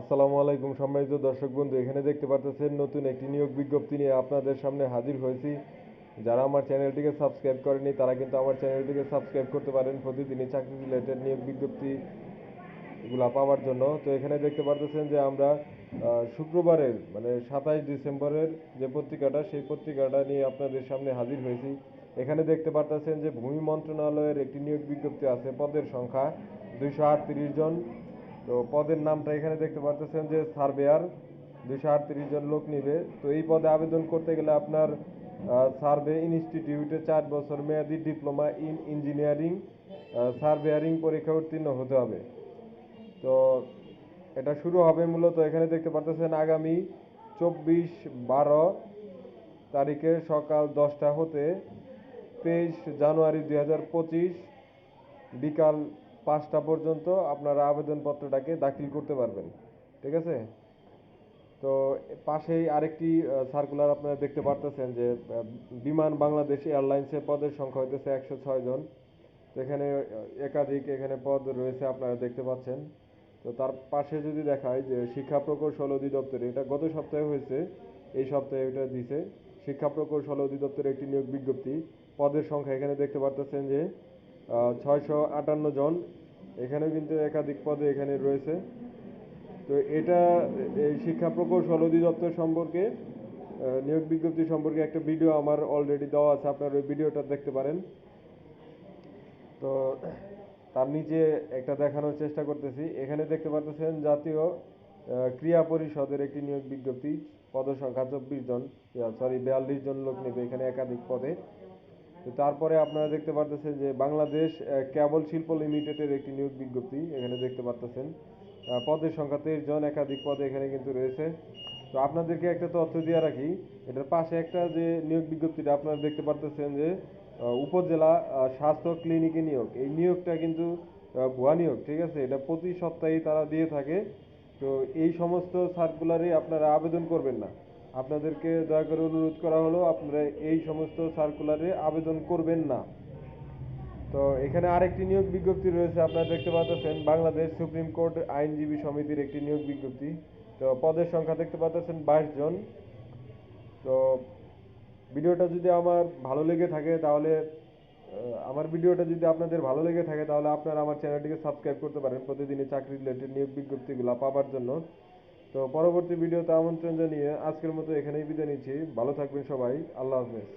আসসালামু আলাইকুম সম্মানিত দর্শক বন্ধু, এখানে দেখতে পাচ্ছেন নতুন একটি নিয়োগ বিজ্ঞপ্তি নিয়ে আপনাদের সামনে হাজির হয়েছি। যারা আমার চ্যানেলটিকে সাবস্ক্রাইব করেনি তারা কিন্তু আমার চ্যানেলটিকে সাবস্ক্রাইব করতে পারেন প্রতিদিনই চাকরি রিলেটেড নিয়োগ বিজ্ঞপ্তি এগুলা পাওয়ার জন্য। তো এখানে দেখতে পারতেছেন যে আমরা শুক্রবারের মানে সাতাশ ডিসেম্বরের যে পত্রিকাটা, সেই পত্রিকাটা নিয়ে আপনাদের সামনে হাজির হয়েছি। এখানে দেখতে পারতেছেন যে ভূমি মন্ত্রণালয়ের একটি নিয়োগ বিজ্ঞপ্তি আছে, পদের সংখ্যা দুইশো আটত্রিশ জন। তো পদের নামটা এখানে দেখতে পারতেছেন যে সার্ভেয়ার, দুইশো আটত্রিশ জন লোক নিবে। তো এই পদে আবেদন করতে গেলে আপনার সার্ভে ইনস্টিটিউটে চার বছর মেয়াদি ডিপ্লোমা ইন ইঞ্জিনিয়ারিং সার্ভেয়ারিং পরীক্ষা উত্তীর্ণ হতে হবে। তো এটা শুরু হবে মূলত এখানে দেখতে পারতেছেন আগামী চব্বিশ বারো তারিখে সকাল দশটা হতে তেইশ জানুয়ারি দুই হাজার পঁচিশ বিকাল পাঁচটা পর্যন্ত আপনারা আবেদনপত্রটাকে দাখিল করতে পারবেন। ঠিক আছে? তো পাশেই আরেকটি সার্কুলার আপনারা দেখতে পারতেছেন যে বিমান বাংলাদেশ এয়ারলাইন্সের পদের সংখ্যা হইতেছে একশো ছয় জন। তো এখানে একাধিক এখানে পদ রয়েছে আপনারা দেখতে পাচ্ছেন। তো তার পাশে যদি দেখায় যে, শিক্ষা প্রকৌশল অধিদপ্তরে, এটা গত সপ্তাহে হয়েছে, এই সপ্তাহে এটা দিছে। শিক্ষা প্রকৌশল অধিদপ্তরে একটি নিয়োগ বিজ্ঞপ্তি, পদের সংখ্যা এখানে দেখতে পারতেছেন যে ছয়শো আটান্ন জন। এখানেও কিন্তু একাধিক পদে এখানে রয়েছে। তো এটা এই শিক্ষা প্রকৌশল অধিদপ্তর সম্পর্কে নিয়োগ বিজ্ঞপ্তি সম্পর্কে একটা ভিডিও আমার অলরেডি দেওয়া আছে। আপনার ওই ভিডিওটা দেখতে পারেন। তো তার নিচে একটা দেখানোর চেষ্টা করতেছি। এখানে দেখতে পাচ্ছেন জাতীয় ক্রিয়া পরিষদের একটি নিয়োগ বিজ্ঞপ্তি। পদসংখ্যা চব্বিশ জন সরি বিয়াল্লিশ জন লোক নেবে এখানে একাধিক পদে। তারপরে আপনারা দেখতে পারতেছেন যে বাংলাদেশ কেবল শিল্প লিমিটেডের একটি নিয়োগ বিজ্ঞপ্তি এখানে দেখতে পারতেছেন। পদের সংখ্যা তেইশ জন, একাধিক পদে এখানে কিন্তু রয়েছে। তো আপনাদেরকে একটা তথ্য দিয়ে রাখি, এটার পাশে একটা যে নিয়োগ বিজ্ঞপ্তিটা আপনারা দেখতে পারতেছেন যে উপজেলা স্বাস্থ্য ক্লিনিকে নিয়োগ। এই নিয়োগটা কিন্তু ভুয়া নিয়োগ, ঠিক আছে? এটা প্রতি সপ্তাহেই তারা দিয়ে থাকে। তো এই সমস্ত সার্কুলারে আপনারা আবেদন করবেন না। আপনাদেরকে দয়া করে অনুরোধ করা হলো, আপনারা এই সমস্ত সার্কুলারে আবেদন করবেন না। তো এখানে আরেকটি নিয়োগ বিজ্ঞপ্তি রয়েছে, আপনারা দেখতে পাচ্ছেন, বাংলাদেশ সুপ্রিম কোর্ট আইনজীবী সমিতির একটি নিয়োগ বিজ্ঞপ্তি। তো পদের সংখ্যা দেখতে পাচ্ছেন বাইশ জন। তো ভিডিওটা যদি আমার ভালো লেগে থাকে তাহলে আমার ভিডিওটা যদি আপনাদের ভালো লেগে থাকে তাহলে আপনারা আমার চ্যানেলটিকে সাবস্ক্রাইব করতে পারেন। প্রতিদিনই চাকরি রিলেটেড নিয়োগ বিজ্ঞপ্তিগুলো পাওয়ার জন্য। তো পরবর্তী ভিডিওতে আমন্ত্রণ জানিয়ে আজকের মতো এখানেই বিদায় নিচ্ছি। ভালো থাকবেন সবাই। আল্লাহ হাফেজ।